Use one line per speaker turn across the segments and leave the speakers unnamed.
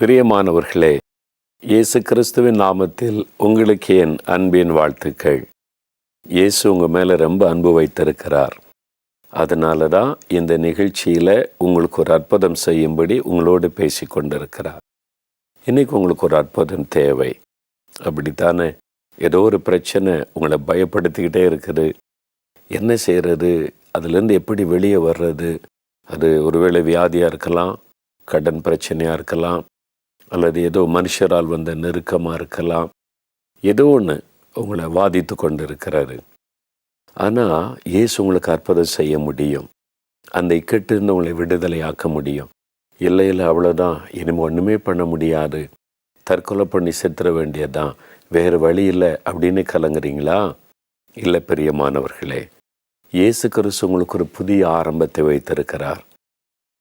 பிரியமானவர்களே இயேசு கிறிஸ்துவின் நாமத்தில் உங்களுக்கு என் அன்பின் வாழ்த்துக்கள். இயேசு உங்கள் மேலே ரொம்ப அன்பு வைத்திருக்கிறார். அதனால தான் இந்த நிகழ்ச்சியில் உங்களுக்கு ஒரு அற்புதம் செய்யும்படி உங்களோடு பேசி கொண்டிருக்கிறார். இன்றைக்கு உங்களுக்கு ஒரு அற்புதம் தேவை. அப்படித்தானே? ஏதோ ஒரு பிரச்சனை உங்களை பயப்படுத்திக்கிட்டே இருக்குது. என்ன செய்கிறது அதுலேருந்து எப்படி வெளியே வர்றது? அது ஒருவேளை வியாதியாக இருக்கலாம் கடன் பிரச்சனையாக இருக்கலாம் அல்லது ஏதோ மனுஷரால் வந்த நெருக்கமாக இருக்கலாம். ஏதோ ஒன்று உங்களை வாதித்து கொண்டு இருக்கிறாரு ஆனால் இயேசு உங்களுக்கு அற்புதம் செய்ய முடியும். அந்த இக்கட்டிருந்து உங்களை விடுதலையாக்க முடியும். இல்லை இல்லை அவ்வளோதான் இனிமேல் ஒன்றுமே பண்ண முடியாது. தற்கொலை பண்ணி செத்துற வேண்டியதுதான். வேறு வழி இல்லை அப்படின்னு கலங்குறீங்களா? இல்லை பிரியமானவர்களே. இயேசு கிறிஸ்து உங்களுக்கு ஒரு புதிய ஆரம்பத்தை வைத்திருக்கிறார்.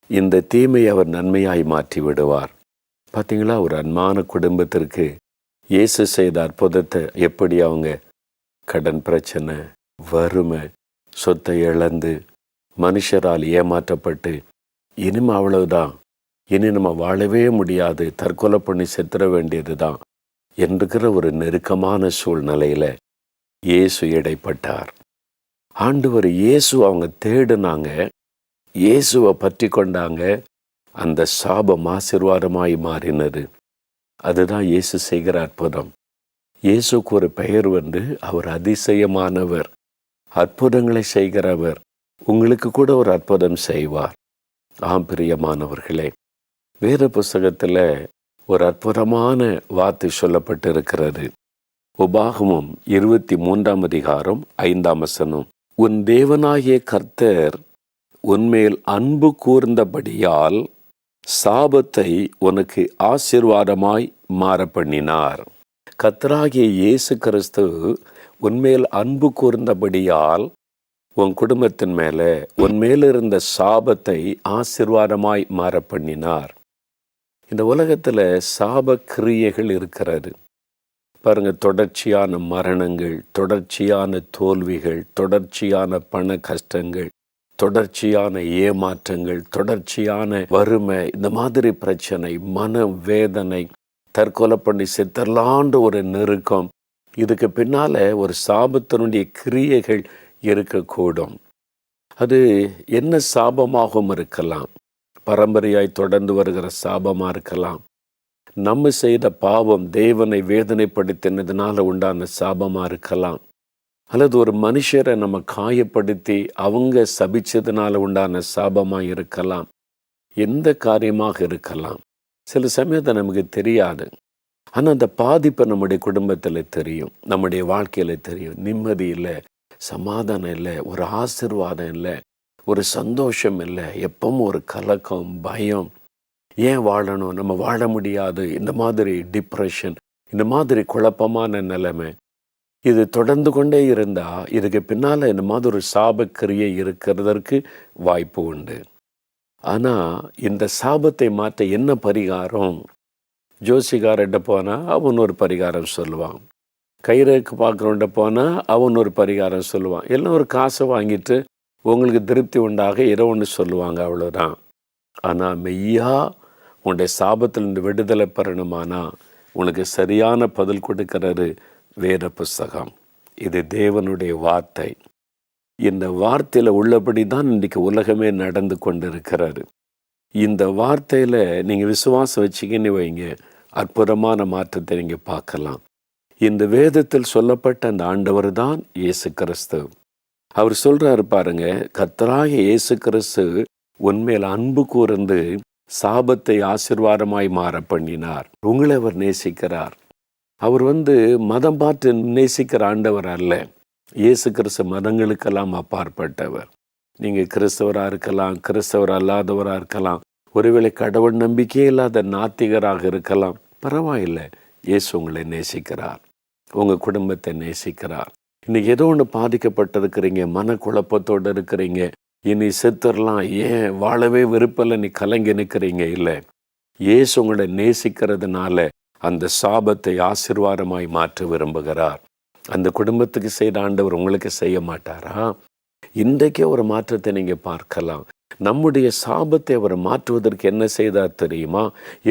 இந்த தீமையை அவர் நன்மையாய் மாற்றி விடுவார். பார்த்தீங்களா ஒரு அன்பான குடும்பத்திற்கு இயேசு செய்த அற்புதத்தை எப்படி அவங்க கடன் பிரச்சனை வறுமை சொத்தை இழந்து மனுஷரால் ஏமாற்றப்பட்டு இனிமே அவ்வளவுதான். இனி நம்ம வாழவே முடியாது. தற்கொலை பண்ணி செத்துற வேண்டியது தான் என்கிற ஒரு நெருக்கமான சூழ்நிலையில் இயேசு இடைப்பட்டார். ஆண்டவர் இயேசு அவங்க தேடுனாங்க. இயேசுவை பற்றி கொண்டாங்க. அந்த சாபம் ஆசிர்வாதமாய் மாறினது. அதுதான் இயேசு செய்கிற அற்புதம். இயேசுக்கு ஒரு பெயர் வந்து அவர் அதிசயமானவர் அற்புதங்களை செய்கிறவர் உங்களுக்கு கூட ஒரு அற்புதம் செய்வார். ஆம் பிரியமானவர்களே வேத புஸ்தகத்தில் ஒரு அற்புதமான வார்த்தை சொல்லப்பட்டு இருக்கிறது உபாகமும் இருபத்தி மூன்றாம் அதிகாரம் ஐந்தாம் வசனம். உன் தேவனாகிய கர்த்தர் உன்மேல் அன்பு கூர்ந்தபடியால் சாபத்தை உனக்கு ஆசீர்வாதமாய் மாற பண்ணினார் கத்ராகிய இயேசு கிறிஸ்து உன்மேல் அன்பு கூர்ந்தபடியால் உன் குடும்பத்தின் மேலே உன் மேலிருந்த சாபத்தை ஆசிர்வாதமாய் மாற பண்ணினார் இந்த உலகத்தில் சாப கிரியைகள் இருக்கிறது. பாருங்க தொடர்ச்சியான மரணங்கள் தொடர்ச்சியான தோல்விகள் தொடர்ச்சியான பண கஷ்டங்கள் தொடர்ச்சியான ஏமாற்றங்கள் தொடர்ச்சியான வறுமை இந்த மாதிரி பிரச்சனை மன வேதனை தற்கொலை பண்ணி சித்தர்லாண்டு ஒரு நெருக்கம் இதுக்கு பின்னால ஒரு சாபத்தினுடைய கிரியைகள் இருக்கக்கூடும். அது என்ன சாபமாகவும் இருக்கலாம். பரம்பரையாய் தொடர்ந்து வருகிற சாபமாக இருக்கலாம். நம்ம செய்த பாவம் தேவனை வேதனைப்படுத்தினதுனால உண்டான சாபமாக இருக்கலாம். அல்லது ஒரு மனுஷரை நம்ம காயப்படுத்தி அவங்க சபிச்சதுனால உண்டான சாபமாக இருக்கலாம் எந்த காரியமாக இருக்கலாம் சில சமயத்தை நமக்கு தெரியாது. ஆனால் அந்த பாதிப்பை நம்முடைய குடும்பத்தில் தெரியும் நம்முடைய வாழ்க்கையில் தெரியும். நிம்மதி இல்லை சமாதானம் இல்லை ஒரு ஆசிர்வாதம் இல்லை ஒரு சந்தோஷம் இல்லை எப்பவும் ஒரு கலக்கம் பயம். ஏன் வாழணும்? நம்ம வாழ முடியாது. இந்த மாதிரி டிப்ரெஷன் இந்த மாதிரி குழப்பமான நிலைமை. இது தொடர்ந்து கொண்டே இருந்தால் இதுக்கு பின்னால் இந்த மாதிரி ஒரு சாபக்கிரியை இருக்கிறதற்கு வாய்ப்பு உண்டு. ஆனால் இந்த சாபத்தை மாற்ற என்ன பரிகாரம்? ஜோசிகார்கிட்ட போனால் அவன் ஒரு பரிகாரம் சொல்லுவான். கைரேக்கு பார்க்குறவன்ட்ட போனால் அவன் ஒரு பரிகாரம் சொல்லுவான். எல்லாம் ஒரு காசை வாங்கிட்டு உங்களுக்கு திருப்தி உண்டாக இரவுன்னு ஒன்று சொல்லுவாங்க அவ்வளோதான் ஆனால் மெய்யா உன்னுடைய சாபத்திலிருந்து விடுதலை பெறணுமானா உனக்கு சரியான பதில் கொடுக்கிறது வேத புஸ்தகம் இது தேவனுடைய வார்த்தை. இந்த வார்த்தையில் உள்ளபடி தான் இன்றைக்கி உலகமே நடந்து கொண்டு இருக்கிறாரு இந்த வார்த்தையில் நீங்கள் விசுவாசம் வச்சிங்கன்னு வைங்க. அற்புதமான மாற்றத்தை நீங்கள் பார்க்கலாம். இந்த வேதத்தில் சொல்லப்பட்ட அந்த ஆண்டவர் தான் இயேசு கிறிஸ்து அவர் சொல்கிறாரு பாருங்க கத்தராக இயேசு கிறிஸ்து உண்மையில் அன்பு கூர்ந்து சாபத்தை ஆசிர்வாதமாய் மாற பண்ணினார் உங்களை அவர் நேசிக்கிறார். அவர் வந்து மதம் பார்த்து நேசிக்கிற ஆண்டவர் அல்ல. இயேசு கிறிஸ்து மதங்களுக்கெல்லாம் அப்பாற்பட்டவர். நீங்கள் கிறிஸ்தவராக இருக்கலாம் கிறிஸ்தவர் அல்லாதவராக இருக்கலாம் ஒருவேளை கடவுள் நம்பிக்கையே இல்லாத நாத்திகராக இருக்கலாம். பரவாயில்லை இயேசு உங்களை நேசிக்கிறார். உங்கள் குடும்பத்தை நேசிக்கிறார். இன்னைக்கு ஏதோ ஒன்று பாதிக்கப்பட்டிருக்கிறீங்க மனக்குழப்பத்தோடு இருக்கிறீங்க. இனி செத்துடலாம் ஏன் வாழவே விருப்பல நீ கலங்கி நிற்கிறீங்க இல்லை இயேசு உங்களை நேசிக்கிறதுனால அந்த சாபத்தை ஆசிர்வாதமாய் மாற்ற விரும்புகிறார். அந்த குடும்பத்துக்கு செய்த ஆண்டவர் உங்களுக்கு செய்ய மாட்டாரா? இன்றைக்கே ஒரு மாற்றத்தை நீங்கள் பார்க்கலாம். நம்முடைய சாபத்தை அவர் மாற்றுவதற்கு என்ன செய்தார் தெரியுமா?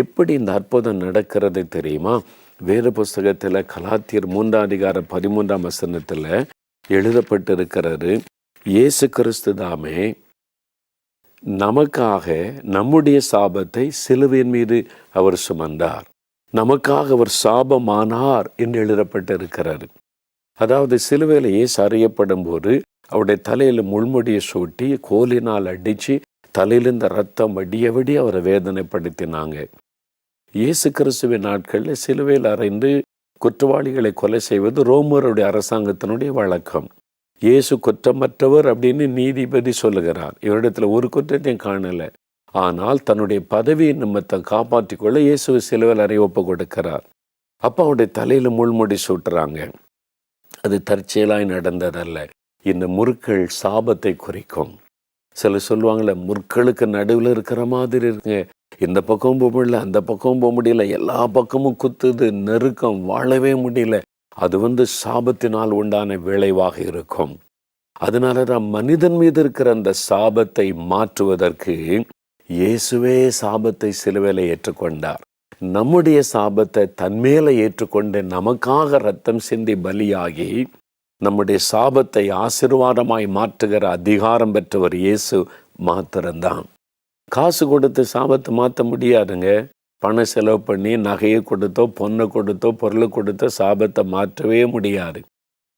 எப்படி இந்த அற்புதம் நடக்கிறது தெரியுமா? வேறு புஸ்தகத்தில் கலாத்தியர் மூன்றாம் அதிகார பதிமூன்றாம் வசனத்தில் எழுதப்பட்டிருக்கிறது இயேசு கிறிஸ்து தாமே நமக்காக நம்முடைய சாபத்தை சிலுவையின் மீது அவர் சுமந்தார். நமக்காக அவர் சாபமானார் என்று எழுதப்பட்டிருக்கிறார் அதாவது சிலுவையில் இயேசு அறியப்படும் போது அவருடைய தலையில் முள்முடியை சூட்டி கோலினால் அடித்து தலையிலிருந்த ரத்தம் வடிய வடி அவரை வேதனைப்படுத்தினாங்க. இயேசு கிறிஸ்துவின் நாட்களில் சிலுவையில் அறைந்து குற்றவாளிகளை கொலை செய்வது ரோமருடைய அரசாங்கத்தினுடைய வழக்கம். இயேசு குற்றமற்றவர் அப்படின்னு நீதிபதி சொல்லுகிறார். இவரிடத்துல ஒரு குற்றத்தையும் காணலை. ஆனால் தன்னுடைய பதவியை நிமித்தை காப்பாற்றி கொள்ள இயேசு சிலுவையில் அறை ஒப்பு கொடுக்கிறார் அப்போ அவருடைய தலையில் முள்முடி சூட்டுறாங்க. அது தற்செயலாய் நடந்ததல்ல. இந்த முற்கள் சாபத்தை குறிக்கும். சில சொல்லுவாங்களே முற்களுக்கு நடுவில் இருக்கிற மாதிரி இருக்குங்க. இந்த பக்கம் போக முடியல அந்த பக்கம் போக முடியல எல்லா பக்கமும் குத்துது நெருக்கம் வாழவே முடியல. அது வந்து சாபத்தினால் உண்டான விளைவாக இருக்கும். அதனால தான் மனிதன் மீது இருக்கிற அந்த சாபத்தை மாற்றுவதற்கு இயேசுவே சாபத்தை சிலுவையில் ஏற்றுக்கொண்டார். நம்முடைய சாபத்தை தன்மேல ஏற்றுக்கொண்டு நமக்காக ரத்தம் சிந்தி பலியாகி நம்முடைய சாபத்தை ஆசிர்வாதமாய் மாற்றுகிற அதிகாரம் பெற்றவர் இயேசு மாத்திரம்தான். காசு கொடுத்து சாபத்தை மாற்ற முடியாதுங்க. பணம் செலவு பண்ணி நகையை கொடுத்தோ பொண்ணை கொடுத்தோ பொருளை கொடுத்தோ சாபத்தை மாற்றவே முடியாது.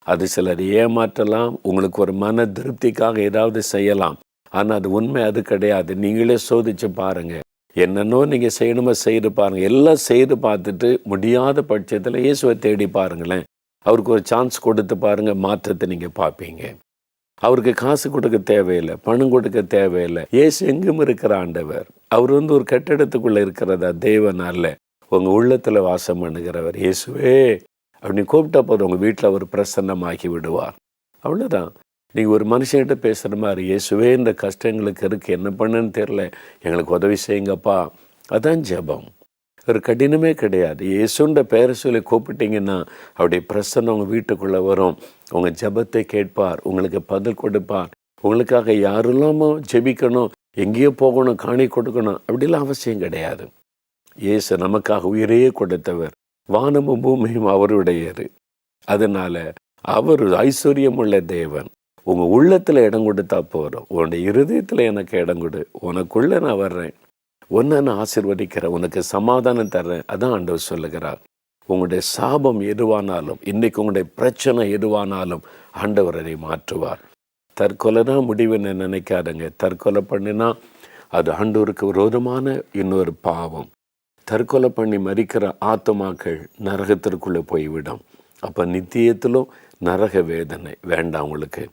அது சிலர் ஏமாற்றலாம் உங்களுக்கு ஒரு மன திருப்திக்காக ஏதாவது செய்யலாம். ஆனால் அது உண்மை அது கிடையாது. நீங்களே சோதிச்சு பாருங்கள் என்னென்னோ நீங்கள் செய்யணுமோ செய்து பாருங்கள் எல்லாம் செய்து பார்த்துட்டு முடியாத பட்சத்தில் இயேசுவை தேடி பாருங்களேன். அவருக்கு ஒரு சான்ஸ் கொடுத்து பாருங்கள் மாற்றத்தை நீங்கள் பார்ப்பீங்க. அவருக்கு காசு கொடுக்க தேவையில்லை பணம் கொடுக்க தேவையில்லை. ஏசு எங்கும் இருக்கிற ஆண்டவர். அவர் வந்து ஒரு கட்டிடத்துக்குள்ளே இருக்கிறதா? தேவன் அல்ல. உங்கள் உள்ளத்தில் வாசம் பண்ணுகிறவர் இயேசுவே. அப்படின்னு கூப்பிட்டா போதும் உங்கள் வீட்டில் அவர் பிரசன்னமாகி விடுவார். அவ்வளோதான் நீங்கள் ஒரு மனுஷன்கிட்ட பேசுகிற மாதிரி இயேசுவே இந்த கஷ்டங்களுக்கு இருக்குது என்ன பண்ணுன்னு தெரில எங்களுக்கு உதவி செய்யுங்கப்பா. அதான் ஜெபம். ஒரு கடினமே கிடையாது. இயேசுன்ற பெயரை சொல்லி கூப்பிட்டீங்கன்னா அவருடைய பிரசன்னம் உங்கள் வீட்டுக்குள்ளே வரும். உங்கள் ஜெபத்தை கேட்பார் உங்களுக்கு பதில் கொடுப்பார். உங்களுக்காக யாரெல்லாமோ ஜெபிக்கணும் எங்கேயோ போகணும் காணி கொடுக்கணும் அப்படிலாம் அவசியம் கிடையாது. இயேசு நமக்காக உயிரையே கொடுத்தவர். வானமும் பூமியும் அவருடையது. அதனால் அவர் ஐஸ்வர்யம் உள்ள தேவன். உங்கள் உள்ளத்தில் இடம் கொடுத்தா போகிறோம் உன்னுடைய இருதயத்தில் எனக்கு இடம் கொடு. உனக்குள்ளே நான் வர்றேன். உன்னை நான் ஆசிர்வதிக்கிறேன். உனக்கு சமாதானம் தர்றேன். அதான் ஆண்டவர் சொல்லுகிறார். உங்களுடைய சாபம் எதுவானாலும் இன்றைக்கு உங்களுடைய பிரச்சனை எதுவானாலும் ஆண்டவர் அதை மாற்றுவார். தற்கொலை தான் முடிவுன்னு நினைக்காதுங்க. தற்கொலை பண்ணினா அது ஆண்டவருக்கு விரோதமான இன்னொரு பாவம். தற்கொலை பண்ணி மறிக்கிற ஆத்மாக்கள் நரகத்திற்குள்ளே போய்விடும். அப்போ நித்தியத்திலும் நரக வேதனை வேண்டாம் உங்களுக்கு.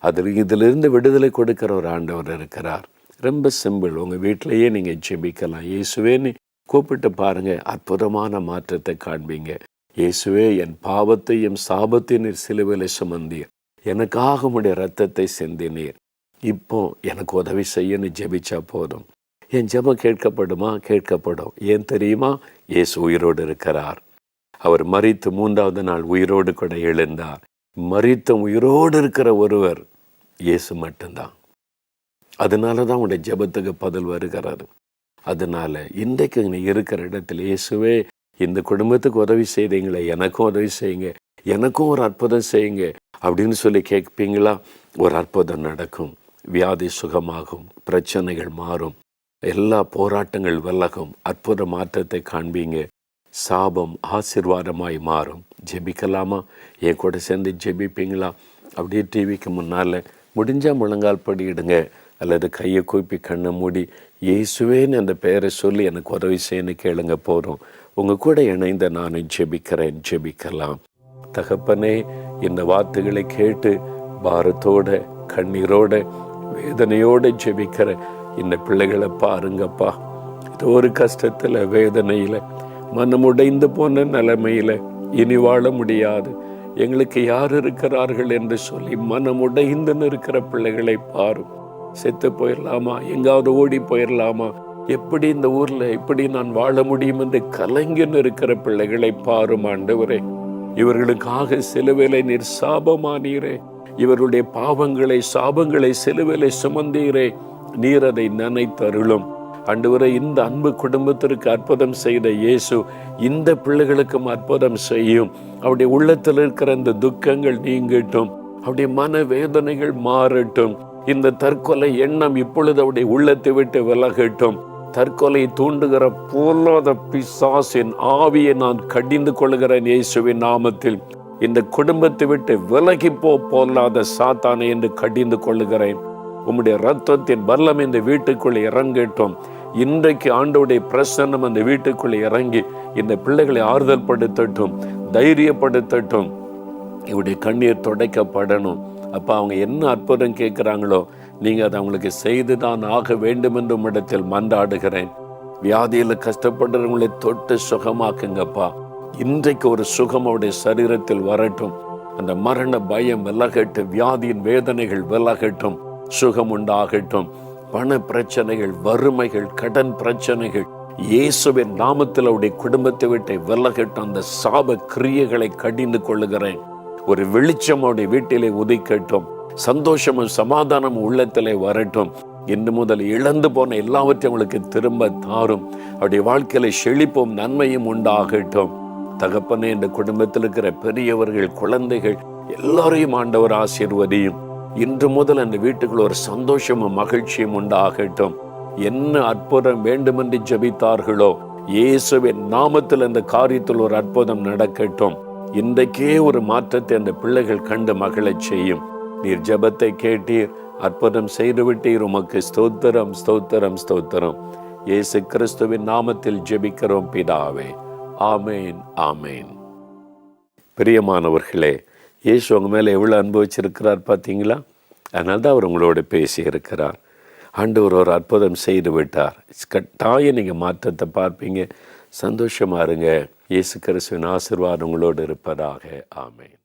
அதில் இதிலிருந்து விடுதலை கொடுக்கிற ஒரு ஆண்டவர் இருக்கிறார். ரொம்ப சிம்பிள். உங்கள் வீட்டிலையே நீங்கள் ஜெபிக்கலாம். இயேசுவேன்னு கூப்பிட்டு பாருங்கள் அற்புதமான மாற்றத்தை காண்பீங்க. இயேசுவே என் பாவத்தையும் சாபத்தையும் நீர் சிலுவையில் சுமந்தீர். எனக்காக உடைய ரத்தத்தை சிந்தினீர். இப்போ எனக்கு உதவி செய்யன்னு ஜெபிச்சா போதும். என் ஜெபம் கேட்கப்படுமா? கேட்கப்படும். ஏன் தெரியுமா? இயேசு உயிரோடு இருக்கிறார். அவர் மறித்து மூன்றாவது நாள் உயிரோடு கூட எழுந்தார். மறித்த உயிரோடு இருக்கிற ஒருவர் இயேசு மட்டும்தான். அதனால தான் உடைய ஜெபத்துக்கு பதில் வருகிறாரு. அதனால இன்றைக்கு நீ இருக்கிற இடத்துல இயேசுவே இந்த குடும்பத்துக்கு உதவி செய்தீங்களே எனக்கும் உதவி செய்யுங்க எனக்கும் ஒரு அற்புதம் செய்யுங்க அப்படின்னு சொல்லி கேட்பீங்களா? ஒரு அற்புதம் நடக்கும். வியாதி சுகமாகும் பிரச்சனைகள் மாறும் எல்லா போராட்டங்கள் விலகும் அற்புத மாற்றத்தை காண்பீங்க. சாபம் ஆசிர்வாதமாய் மாறும். ஜெபிக்கலாமா? என் கூட சேர்ந்து ஜெபிப்பீங்களா? அப்படியே டிவிக்கு முன்னால் முடிஞ்சால் முழங்கால் படியிடுங்க அல்லது கையை கூப்பி கண்ணை மூடி இயேசுவேன்னு அந்த பெயரை சொல்லி எனக்கு உதவி செய்யணும் கேளுங்க போகிறோம் உங்கள் கூட இணைந்த நானும் ஜெபிக்கிறேன் ஜெபிக்கலாம். தகப்பனே இந்த வார்த்தைகளை கேட்டு பாரத்தோட கண்ணீரோட வேதனையோடு ஜெபிக்கிற இந்த பிள்ளைகளை பாருங்கப்பா. இது ஒரு கஷ்டத்தில் வேதனையில் மனம் உடைந்து போன நிலைமையில் இனி வாழ முடியாது. எங்களுக்கு யார் இருக்கிறார்கள் என்று சொல்லி மனம் உடைந்துன்னு இருக்கிற பிள்ளைகளை பாரும் செத்து போயிடலாமா எங்காவது ஓடி போயிடலாமா எப்படி இந்த ஊர்ல எப்படி நான் வாழ முடியும் என்று கலங்கின்னு இருக்கிற பிள்ளைகளை பாரும் ஆண்டவரே. இவர்களுக்காக சிலுவிலை நீர் சாபமானீரே. இவருடைய பாவங்களை சாபங்களை சிலுவிலை சுமந்தீரே. நீர் அதை நினைத்தருளும். ஆண்டவரே இந்த அன்பு குடும்பத்திற்கு அற்புதம் செய்த இயேசு இந்த பிள்ளைகளுக்கும் அற்புதம் செய்யும். அவருடைய உள்ளத்தில் இருக்கிற இந்த துக்கங்கள் நீங்கட்டும். அவருடைய மன வேதனைகள் மாறட்டும். இந்த தற்கொலை எண்ணம் இப்பொழுது அவருடைய உள்ளத்தை விட்டு விலகட்டும். தற்கொலை தூண்டுகிற பொல்லாத பிசாசின் ஆவியை நான் கடிந்து கொள்கிறேன் இயேசுவின் நாமத்தில். இந்த குடும்பத்தை விட்டு விலகி போ போலாத சாத்தானை என்று கடிந்து கொள்ளுகிறேன். உம்முடைய ரத்தத்தின் பல்லம் இந்த வீட்டுக்குள் இறங்கட்டும். இன்றைக்கு ஆண்டவுடைய பிரசன்னம் அந்த வீட்டுக்குள்ளே இறங்கி இந்த பிள்ளைகளை ஆறுதல் படுத்தட்டும் தைரியப்படுத்தட்டும். இவருடைய கண்ணீர் துடைக்கப்படணும். அப்போ அவங்க என்ன அற்புதம் கேட்குறாங்களோ நீங்கள் அதை அவங்களுக்கு செய்து தான் ஆக வேண்டும் என்று இடத்தில் மன்றாடுகிறேன். வியாதியில் கஷ்டப்படுறவங்களை தொட்டு சுகமாக்குங்கப்பா. இன்றைக்கு ஒரு சுகம் அவருடைய சரீரத்தில் வரட்டும். அந்த மரண பயம் விலகட்டும் வியாதியின் வேதனைகள் விலகட்டும் சுகம் உண்டாகட்டும். பண பிரச்சனைகள் வறுமைகள் கடன் பிரச்சனைகள் இயேசுவின் நாமத்தில் அவருடைய குடும்பத்தை விட்டு விலகிட்டு அந்த சாப கிரியைகளை கடிந்து கொள்ளுகிறேன். ஒரு வெளிச்சம் அவருடைய வீட்டிலே உதிக்கட்டும். சந்தோஷமும் சமாதானமும் உள்ளத்திலே வரட்டும். இன்று முதல் இழந்து போன எல்லாவற்றையும் அவங்களுக்கு திரும்ப தாரும். அவருடைய வாழ்க்கையில செழிப்பும் நன்மையும் உண்டாகட்டும். தகப்பனே இந்த குடும்பத்தில் இருக்கிற பெரியவர்கள் குழந்தைகள் எல்லாரையும் ஆண்டவர் ஆசீர்வதியும். இன்று முதல் அந்த வீட்டுக்குள்ள ஒரு சந்தோஷமும் மகிழ்ச்சியும் உண்டாகட்டும். என்ன அற்புதம் வேண்டுமென்று ஜெபித்தார்களோ இயேசுவின் நாமத்தில் அந்த காரியத்தில் ஒரு அற்புதம் நடக்கட்டும். இன்றைக்கே ஒரு மாற்றத்தை அந்த பிள்ளைகள் கண்டு மகிழச் செய்யும். நீர் ஜெபத்தை கேட்டீர் அற்புதம் செய்துவிட்டீர். உமக்கு ஸ்தோத்திரம் ஸ்தோத்திரம் ஸ்தோத்திரம். இயேசு கிறிஸ்துவின் நாமத்தில் ஜெபிக்கிறோம் பிதாவே. ஆமேன் ஆமேன். பிரியமானவர்களே இயேசு உங்கள் மேலே எவ்வளோ அனுபவிச்சிருக்கிறார் பார்த்தீங்களா அதனால தான் அவர் உங்களோட பேசி இருக்கிறார். ஆண்டவர் ஒரு அற்புதம் செய்து விட்டார். கட்டாயம் நீங்கள் மாற்றத்தை பார்ப்பீங்க. சந்தோஷமா இருங்க. இயேசு கிறிஸ்துவின் ஆசிர்வாதம் உங்களோடு இருப்பதாக. ஆமேன்.